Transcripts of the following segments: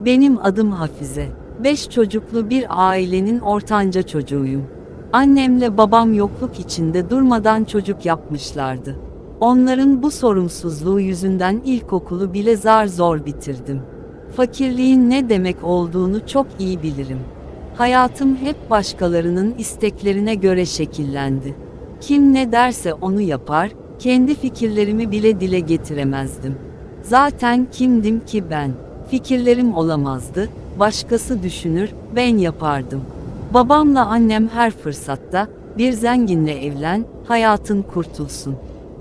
Benim adım Hafize. Beş çocuklu bir ailenin ortanca çocuğuyum. Annemle babam yokluk içinde durmadan çocuk yapmışlardı. Onların bu sorumsuzluğu yüzünden ilkokulu bile zar zor bitirdim. Fakirliğin ne demek olduğunu çok iyi bilirim. Hayatım hep başkalarının isteklerine göre şekillendi. Kim ne derse onu yapar, kendi fikirlerimi bile dile getiremezdim. Zaten kimdim ki ben? Fikirlerim olamazdı, başkası düşünür, ben yapardım. Babamla annem her fırsatta, bir zenginle evlen, hayatın kurtulsun.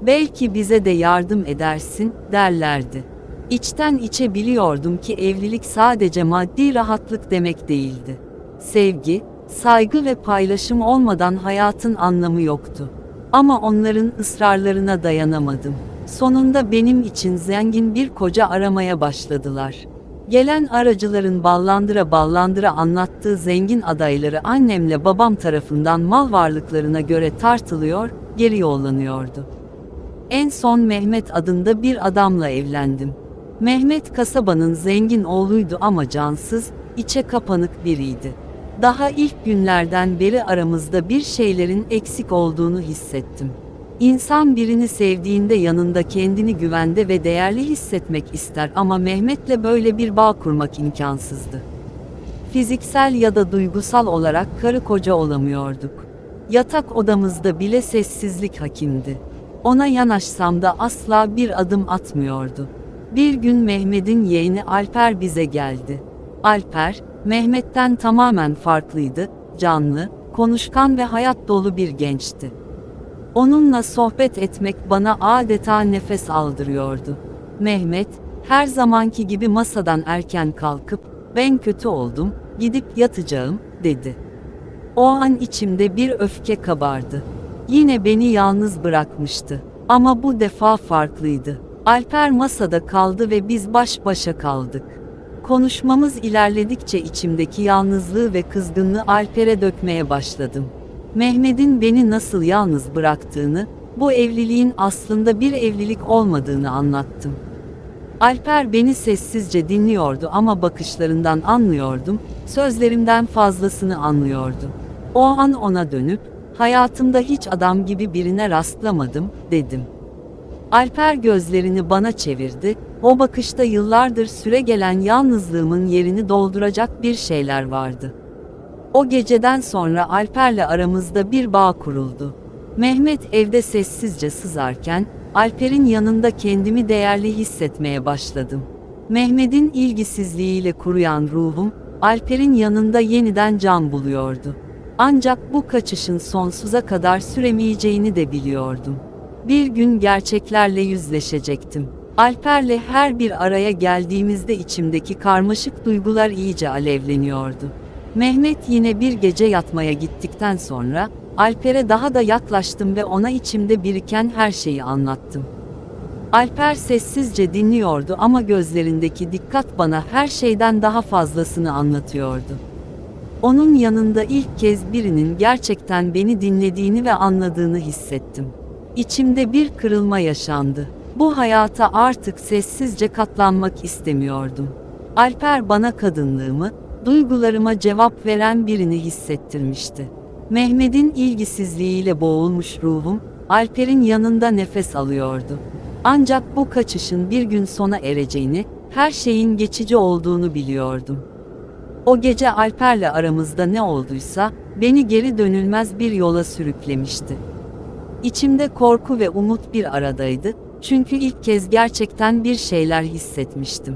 Belki bize de yardım edersin, derlerdi. İçten içe biliyordum ki evlilik sadece maddi rahatlık demek değildi. Sevgi, saygı ve paylaşım olmadan hayatın anlamı yoktu. Ama onların ısrarlarına dayanamadım. Sonunda benim için zengin bir koca aramaya başladılar. Gelen aracıların ballandıra ballandıra anlattığı zengin adayları annemle babam tarafından mal varlıklarına göre tartılıyor, geri yollanıyordu. En son Mehmet adında bir adamla evlendim. Mehmet kasabanın zengin oğluydu ama cansız, içe kapanık biriydi. Daha ilk günlerden beri aramızda bir şeylerin eksik olduğunu hissettim. İnsan birini sevdiğinde yanında kendini güvende ve değerli hissetmek ister ama Mehmet'le böyle bir bağ kurmak imkansızdı. Fiziksel ya da duygusal olarak karı koca olamıyorduk. Yatak odamızda bile sessizlik hakimdi. Ona yanaşsam da asla bir adım atmıyordu. Bir gün Mehmet'in yeğeni Alper bize geldi. Alper, Mehmet'ten tamamen farklıydı, canlı, konuşkan ve hayat dolu bir gençti. Onunla sohbet etmek bana adeta nefes aldırıyordu. Mehmet, her zamanki gibi masadan erken kalkıp, ben kötü oldum, gidip yatacağım, dedi. O an içimde bir öfke kabardı. Yine beni yalnız bırakmıştı. Ama bu defa farklıydı. Alper masada kaldı ve biz baş başa kaldık. Konuşmamız ilerledikçe içimdeki yalnızlığı ve kızgınlığı Alper'e dökmeye başladım. Mehmet'in beni nasıl yalnız bıraktığını, bu evliliğin aslında bir evlilik olmadığını anlattım. Alper beni sessizce dinliyordu ama bakışlarından anlıyordum, sözlerimden fazlasını anlıyordu. O an ona dönüp, hayatımda hiç adam gibi birine rastlamadım, dedim. Alper gözlerini bana çevirdi, o bakışta yıllardır süre gelen yalnızlığımın yerini dolduracak bir şeyler vardı. O geceden sonra Alper'le aramızda bir bağ kuruldu. Mehmet evde sessizce sızarken, Alper'in yanında kendimi değerli hissetmeye başladım. Mehmet'in ilgisizliğiyle kuruyan ruhum, Alper'in yanında yeniden can buluyordu. Ancak bu kaçışın sonsuza kadar süremeyeceğini de biliyordum. Bir gün gerçeklerle yüzleşecektim. Alper'le her bir araya geldiğimizde içimdeki karmaşık duygular iyice alevleniyordu. Mehmet yine bir gece yatmaya gittikten sonra, Alper'e daha da yaklaştım ve ona içimde biriken her şeyi anlattım. Alper sessizce dinliyordu ama gözlerindeki dikkat bana her şeyden daha fazlasını anlatıyordu. Onun yanında ilk kez birinin gerçekten beni dinlediğini ve anladığını hissettim. İçimde bir kırılma yaşandı. Bu hayata artık sessizce katlanmak istemiyordum. Alper bana kadınlığımı, duygularıma cevap veren birini hissettirmişti. Mehmet'in ilgisizliğiyle boğulmuş ruhum, Alper'in yanında nefes alıyordu. Ancak bu kaçışın bir gün sona ereceğini, her şeyin geçici olduğunu biliyordum. O gece Alper'le aramızda ne olduysa, beni geri dönülmez bir yola sürüklemişti. İçimde korku ve umut bir aradaydı, çünkü ilk kez gerçekten bir şeyler hissetmiştim.